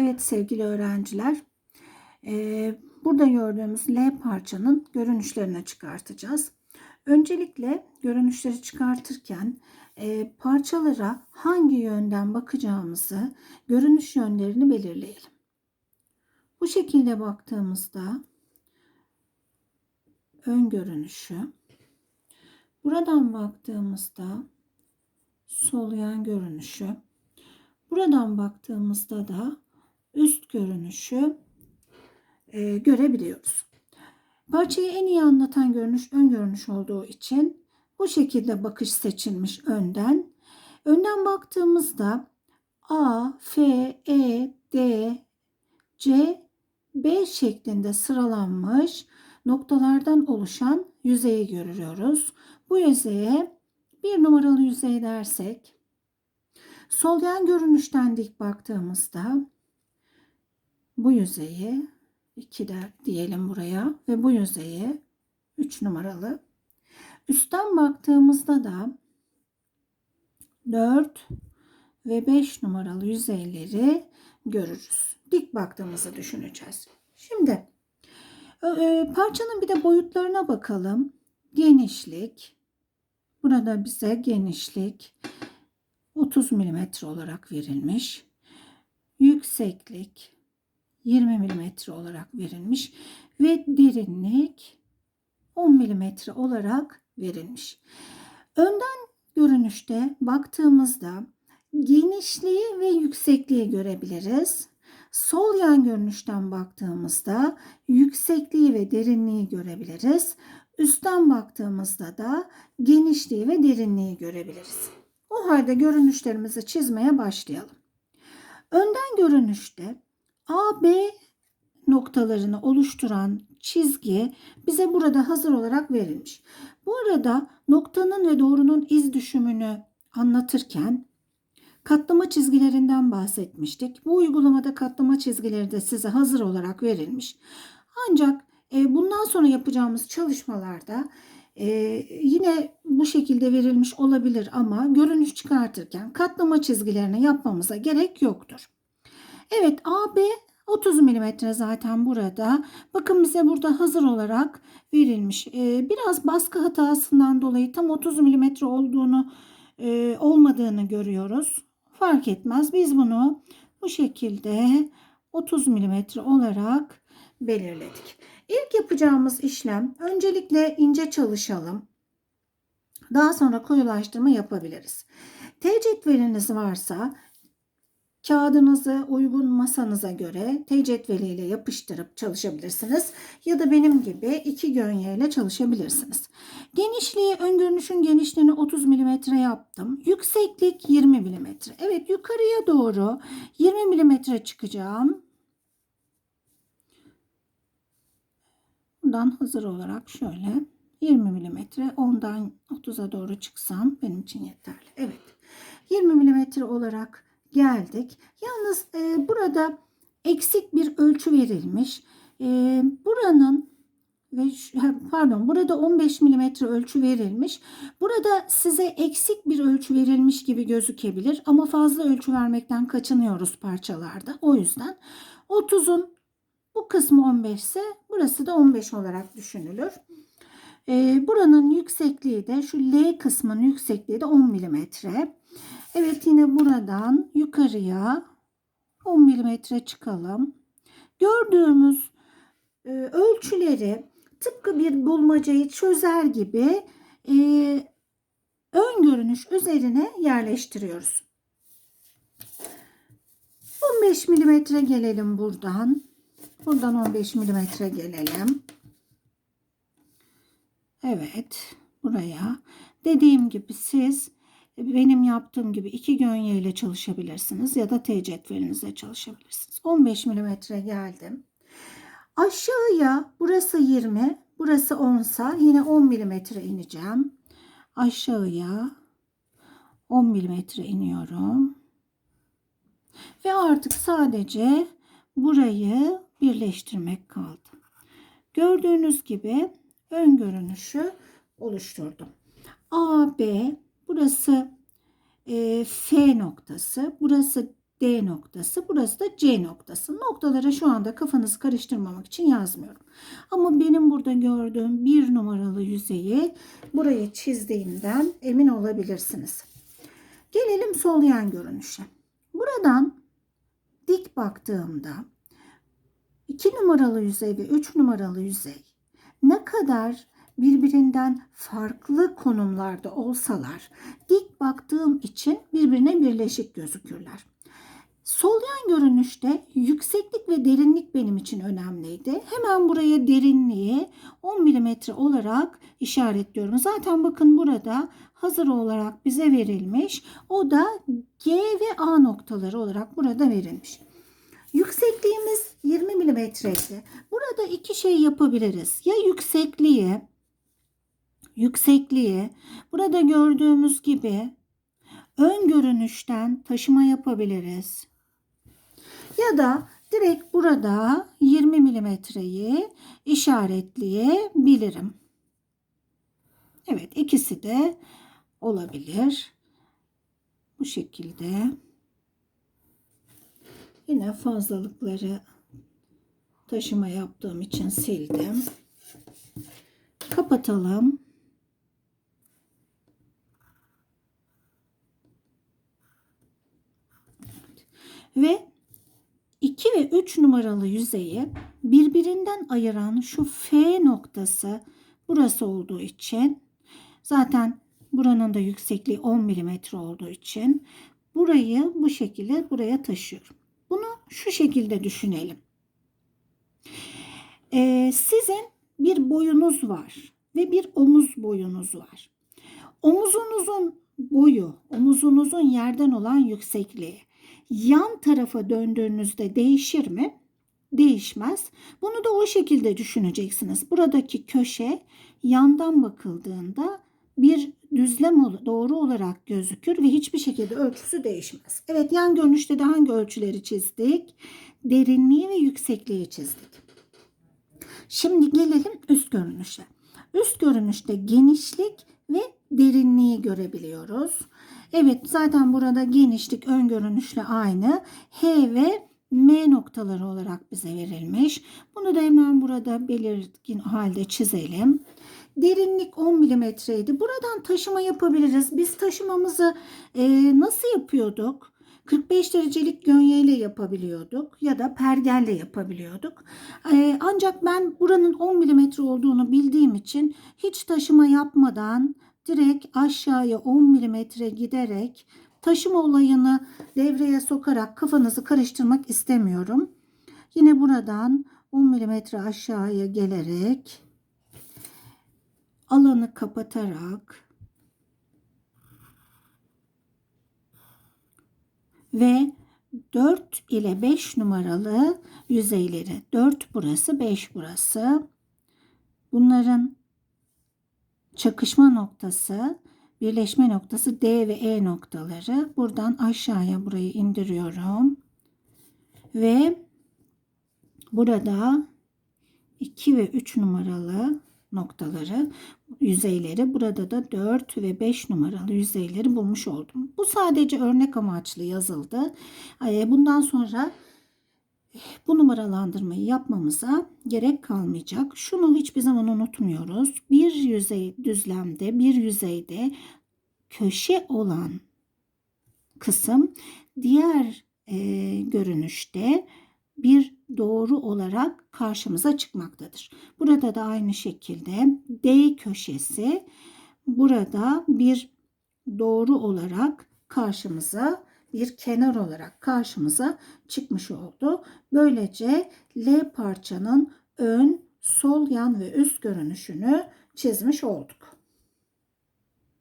Evet sevgili öğrenciler, eee, burada gördüğümüz L parçanın görünüşlerini çıkartacağız. Öncelikle görünüşleri çıkartırken eee, parçalara hangi yönden bakacağımızı, görünüş yönlerini belirleyelim. Bu şekilde baktığımızda ön görünüşü, buradan baktığımızda sol yan görünüşü, Buradan baktığımızda da üst görünüşü e, görebiliyoruz. Parçayı en iyi anlatan görünüş ön görünüş olduğu için bu şekilde bakış seçilmiş önden. Önden baktığımızda A, F, E, D, C, B şeklinde sıralanmış noktalardan oluşan yüzeyi görüyoruz. Bu yüzeye bir numaralı yüzey dersek Sol yan görünüşten dik baktığımızda bu yüzeyi 2 der diyelim buraya ve bu yüzeyi 3 numaralı. Üstten baktığımızda da 4 ve 5 numaralı yüzeyleri görürüz. Dik baktığımızı düşüneceğiz. Şimdi e, parçanın bir de boyutlarına bakalım. Genişlik. Burada bize genişlik 30 mm olarak verilmiş. Yükseklik 20 mm olarak verilmiş ve derinlik 10 mm olarak verilmiş. Önden görünüşte baktığımızda genişliği ve yüksekliği görebiliriz. Sol yan görünüşten baktığımızda yüksekliği ve derinliği görebiliriz. Üstten baktığımızda da genişliği ve derinliği görebiliriz. O halde görünüşlerimizi çizmeye başlayalım. Önden görünüşte AB noktalarını oluşturan çizgi bize burada hazır olarak verilmiş. Bu arada noktanın ve doğrunun iz düşümünü anlatırken katlama çizgilerinden bahsetmiştik. Bu uygulamada katlama çizgileri de size hazır olarak verilmiş. Ancak e, bundan sonra yapacağımız çalışmalarda ee, yine bu şekilde verilmiş olabilir ama görünüş çıkartırken katlama çizgilerini yapmamıza gerek yoktur. Evet AB 30 mm zaten burada. Bakın bize burada hazır olarak verilmiş. Ee, biraz baskı hatasından dolayı tam 30 mm olduğunu e, olmadığını görüyoruz. Fark etmez. Biz bunu bu şekilde 30 mm olarak belirledik. İlk yapacağımız işlem öncelikle ince çalışalım. Daha sonra koyulaştırma yapabiliriz. T cetveliniz varsa kağıdınızı uygun masanıza göre T cetveliyle yapıştırıp çalışabilirsiniz. Ya da benim gibi iki gönye ile çalışabilirsiniz. Genişliği, ön görünüşün genişliğini 30 mm yaptım. Yükseklik 20 mm. Evet yukarıya doğru 20 mm çıkacağım. Buradan hazır olarak şöyle 20 milimetre ondan 30'a doğru çıksam benim için yeterli. Evet 20 milimetre olarak geldik. Yalnız e, burada eksik bir ölçü verilmiş. E, buranın ve pardon burada 15 milimetre ölçü verilmiş. Burada size eksik bir ölçü verilmiş gibi gözükebilir ama fazla ölçü vermekten kaçınıyoruz parçalarda. O yüzden 30'un bu kısmı 15 ise burası da 15 olarak düşünülür. Ee, buranın yüksekliği de şu L kısmının yüksekliği de 10 mm. Evet yine buradan yukarıya 10 mm çıkalım. Gördüğümüz e, ölçüleri tıpkı bir bulmacayı çözer gibi e, ön görünüş üzerine yerleştiriyoruz. 15 mm gelelim buradan. Buradan 15 milimetre gelelim. Evet. Buraya. Dediğim gibi siz benim yaptığım gibi iki gönye ile çalışabilirsiniz ya da T cetvelinizle çalışabilirsiniz. 15 milimetre geldim. Aşağıya burası 20, burası 10 sa yine 10 milimetre ineceğim. Aşağıya 10 milimetre iniyorum. Ve artık sadece burayı birleştirmek kaldı. Gördüğünüz gibi ön görünüşü oluşturdum. A, B, burası e, F noktası, burası D noktası. Burası da C noktası. Noktaları şu anda kafanızı karıştırmamak için yazmıyorum. Ama benim burada gördüğüm bir numaralı yüzeyi buraya çizdiğimden emin olabilirsiniz. Gelelim sol yan görünüşe. Buradan dik baktığımda 2 numaralı yüzey ve 3 numaralı yüzey ne kadar birbirinden farklı konumlarda olsalar dik baktığım için birbirine birleşik gözükürler. Sol yan görünüşte yükseklik ve derinlik benim için önemliydi. Hemen buraya derinliği 10 mm olarak işaretliyorum. Zaten bakın burada hazır olarak bize verilmiş. O da G ve A noktaları olarak burada verilmiş. Yüksekliğimiz 20 mm idi. Burada iki şey yapabiliriz. Ya yüksekliği yüksekliği burada gördüğümüz gibi ön görünüşten taşıma yapabiliriz. Ya da direkt burada 20 milimetreyi işaretleyebilirim. Evet ikisi de olabilir. Bu şekilde. Yine fazlalıkları taşıma yaptığım için sildim. Kapatalım. Ve 2 ve 3 numaralı yüzeyi birbirinden ayıran şu F noktası burası olduğu için zaten buranın da yüksekliği 10 mm olduğu için burayı bu şekilde buraya taşıyorum. Bunu şu şekilde düşünelim. Ee, sizin bir boyunuz var ve bir omuz boyunuz var. Omuzunuzun boyu, omuzunuzun yerden olan yüksekliği yan tarafa döndüğünüzde değişir mi? Değişmez. Bunu da o şekilde düşüneceksiniz. Buradaki köşe yandan bakıldığında bir düzlem doğru olarak gözükür ve hiçbir şekilde ölçüsü değişmez. Evet yan görünüşte de hangi ölçüleri çizdik? Derinliği ve yüksekliği çizdik. Şimdi gelelim üst görünüşe. Üst görünüşte genişlik ve derinliği görebiliyoruz. Evet zaten burada genişlik ön görünüşle aynı. H ve M noktaları olarak bize verilmiş. Bunu da hemen burada belirgin halde çizelim. Derinlik 10 milimetreydi. Buradan taşıma yapabiliriz. Biz taşımamızı e, nasıl yapıyorduk? 45 derecelik gönyeyle yapabiliyorduk ya da pergelle yapabiliyorduk. E, ancak ben buranın 10 milimetre olduğunu bildiğim için hiç taşıma yapmadan direkt aşağıya 10 milimetre giderek taşıma olayını devreye sokarak kafanızı karıştırmak istemiyorum. Yine buradan 10 milimetre aşağıya gelerek alanı kapatarak ve 4 ile 5 numaralı yüzeyleri 4 burası 5 burası bunların çakışma noktası birleşme noktası D ve E noktaları buradan aşağıya burayı indiriyorum ve burada 2 ve 3 numaralı noktaları, yüzeyleri burada da 4 ve 5 numaralı yüzeyleri bulmuş oldum. Bu sadece örnek amaçlı yazıldı. Bundan sonra bu numaralandırmayı yapmamıza gerek kalmayacak. Şunu hiçbir zaman unutmuyoruz. Bir yüzey düzlemde, bir yüzeyde köşe olan kısım diğer e, görünüşte bir doğru olarak karşımıza çıkmaktadır. Burada da aynı şekilde D köşesi burada bir doğru olarak karşımıza bir kenar olarak karşımıza çıkmış oldu. Böylece L parçanın ön, sol yan ve üst görünüşünü çizmiş olduk.